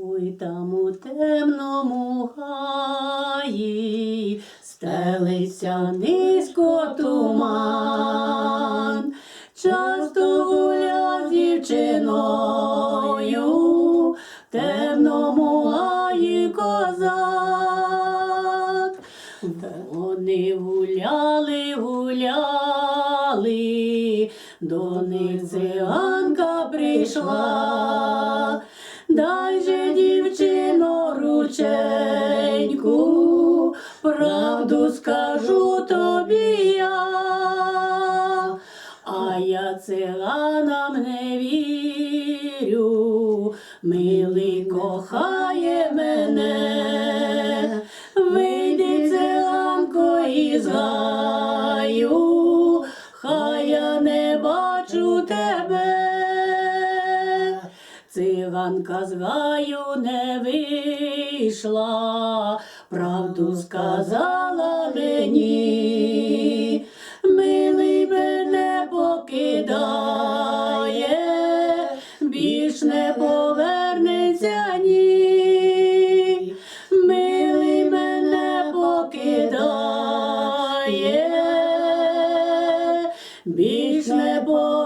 Ой там у темному гаї стелиться низько туман, часто гуляв дівчиною, темному гаї козак. Вони гуляли, гуляли, до них циганка прийшла. Дай же, дівчино, рученьку, правду скажу тобі я, а я циганам не вірю, милий кохає мене, вийди циганко із гаю, хай я не бачу тебе циганка з гаю не вийшла, правду сказала мені, милий мене покидає, більш не повернеться ні, милий мене покидає, більш не повернеться.